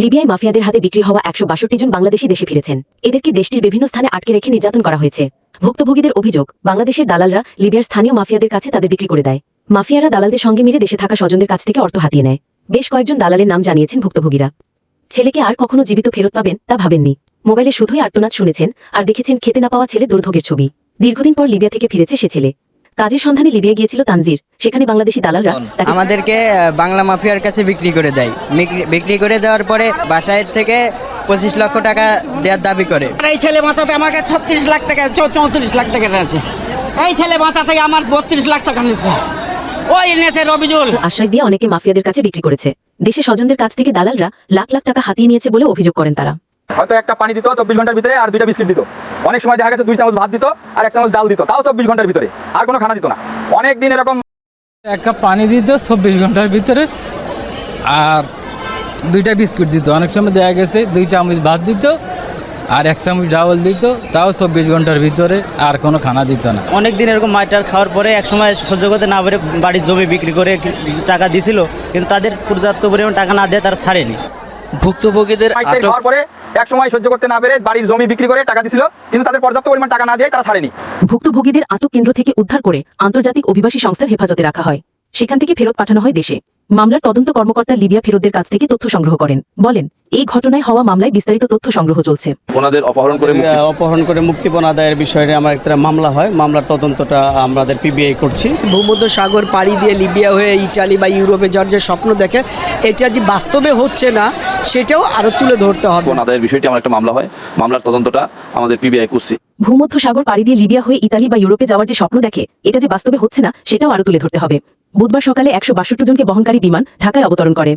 লিবিয়ায় মাফিয়াদের হাতে বিক্রি হওয়া একশো বাষট্টি জন বাংলাদেশি দেশে ফিরেছেন। এদেরকে দেশটির বিভিন্ন স্থানে আটকে রেখে নির্যাতন করা হয়েছে। ভুক্তভোগীদের অভিযোগ, বাংলাদেশের দালালরা লিবিয়ার স্থানীয় মাফিয়াদের কাছে তাদের বিক্রি করে দেয়। মাফিয়ারা দালালদের সঙ্গে মিলে দেশে থাকা স্বজনদের কাছ থেকে অর্থ হাতিয়ে নেয়। বেশ কয়েকজন দালালের নাম জানিয়েছেন ভুক্তভোগীরা। ছেলেকে আর কখনো জীবিত ফেরত পাবেন তা ভাবেননি। মোবাইলে শুধুই আর্তনাদ শুনেছেন আর দেখেছেন খেতে না পাওয়া ছেলে দুর্ভোগের ছবি। দীর্ঘদিন পর লিবিয়া থেকে ফিরেছে সে ছেলে। কাজের সন্ধানে লিবিয়া গিয়েছিল তানজির। সেখানে বাংলাদেশি দালালরা আমাদেরকে বাংলা মাফিয়ার কাছে বিক্রি করে দেয়। বিক্রি- করে দেওয়ার পরে বাসায় থেকে পঁচিশ লক্ষ টাকা দেওয়ার দাবি করে। এই ছেলে বাঁচাতে আমাকে ছত্রিশ লাখ টাকা চৌত্রিশ লাখ টাকা আছে এই ছেলে বাঁচাতে আমার বত্রিশ লাখ টাকা নিচ্ছে ওই নিয়েছে রবিজুল। আশ্বাস দিয়ে অনেকে মাফিয়াদের কাছে বিক্রি করেছে। দেশে স্বজনদের কাছ থেকে দালালরা লাখ লাখ টাকা হাতিয়ে নিয়েছে বলে অভিযোগ করেন তারা। হয়তো একটা পানি দিত চব্বিশ ঘণ্টার ভিতরে আর দুইটা বিস্কিট দিত। অনেক সময় দেখা গেছে দুই চামচ ভাত দিত আর এক চামচ ডাল দিত তাও চব্বিশ ঘণ্টার ভিতরে। আর কোনো খানা দিত না। অনেক দিন এরকম এক কাপ পানি দিত চব্বিশ ঘণ্টার ভিতরে আর দুইটা বিস্কুট দিত। অনেক সময় দেখা গেছে দুই চামচ ভাত দিত আর এক চামচ ডাউল দিত তাও চব্বিশ ঘণ্টার ভিতরে আর কোনো খানা দিত না। অনেক দিন এরকম মাইটার খাওয়ার পরে এক সময় সহ্য করতে না পারে বাড়ির জমি বিক্রি করে টাকা দিছিল কিন্তু তাদের পর্যাপ্ত পরিমাণ টাকা না দিয়ে তারা ছাড়েনি। ভুক্তভোগীদের আটক পরে এক সময় সহ্য করতে না পেরে বাড়ির জমি বিক্রি করে টাকা দিছিল কিন্তু তাদের পর্যাপ্ত পরিমাণ টাকা না দিয়ে তারা ছাড়েনি। ভুক্তভোগীদের আটক কেন্দ্র থেকে উদ্ধার করে আন্তর্জাতিক অভিবাসী সংস্থার হেফাজতে রাখা হয়। সেখান থেকে ফেরত পাঠানো হয় দেশে। মামলার তদন্ত কর্মকর্তা লিবিয়া ফেরতদের কাছ থেকে তথ্য সংগ্রহ করেন। বলেন এই ঘটনায় হওয়া মামলায় বিস্তারিত তথ্য সংগ্রহ চলছে। ওনাদের অপহরণ করে মুক্তি অপহরণ করে মুক্তিপণ আদায়ের বিষয়ে আমার একটা মামলা হয়। মামলার তদন্তটা আমাদের পিবিআই করছি। ভূমধ্য সাগর পাড়ি দিয়ে লিবিয়া হয়ে ইটালি বা ইউরোপে যাওয়ার যে স্বপ্ন দেখে এটা যে বাস্তবে হচ্ছে না সেটাও আরও তুলে ধরতে হবে। আদায়ের বিষয়টি আমার একটা মামলা হয়। মামলার তদন্তটা আমাদের পিবিআই করছি। ভূমধ্য সাগর পাড়ি দিয়ে লিবিয়া হয়ে ইতালি বা ইউরোপে যাওয়ার যে স্বপ্ন দেখে এটা যে বাস্তবে হচ্ছে না সেটাও আরও তুলে ধরতে হবে। বুধবার সকালে একশো বাষট্টি জনকে বহনকারী বিমান ঢাকায় অবতরণ করে।